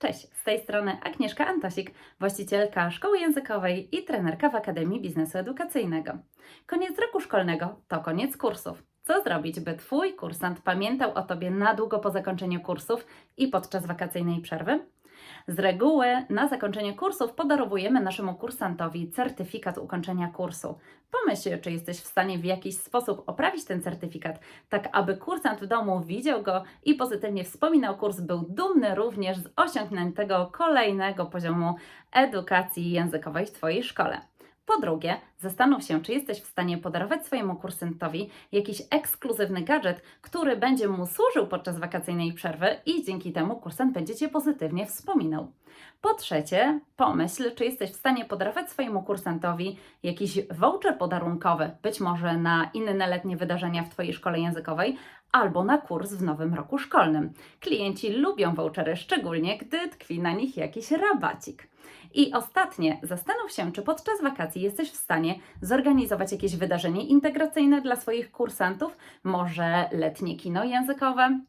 Cześć, z tej strony Agnieszka Antosik, właścicielka szkoły językowej i trenerka w Akademii Biznesu Edukacyjnego. Koniec roku szkolnego to koniec kursów. Co zrobić, by Twój kursant pamiętał o Tobie na długo po zakończeniu kursów i podczas wakacyjnej przerwy? Z reguły na zakończenie kursów podarowujemy naszemu kursantowi certyfikat ukończenia kursu. Pomyśl, czy jesteś w stanie w jakiś sposób oprawić ten certyfikat, tak aby kursant w domu widział go i pozytywnie wspominał kurs, był dumny również z osiągniętego kolejnego poziomu edukacji językowej w Twojej szkole. Po drugie, zastanów się, czy jesteś w stanie podarować swojemu kursantowi jakiś ekskluzywny gadżet, który będzie mu służył podczas wakacyjnej przerwy i dzięki temu kursant będzie Cię pozytywnie wspominał. Po trzecie, pomyśl, czy jesteś w stanie podarować swojemu kursantowi jakiś voucher podarunkowy, być może na inne letnie wydarzenia w Twojej szkole językowej albo na kurs w nowym roku szkolnym. Klienci lubią vouchery, szczególnie gdy tkwi na nich jakiś rabacik. I ostatnie, zastanów się, czy podczas wakacji jesteś w stanie zorganizować jakieś wydarzenie integracyjne dla swoich kursantów, może letnie kino językowe,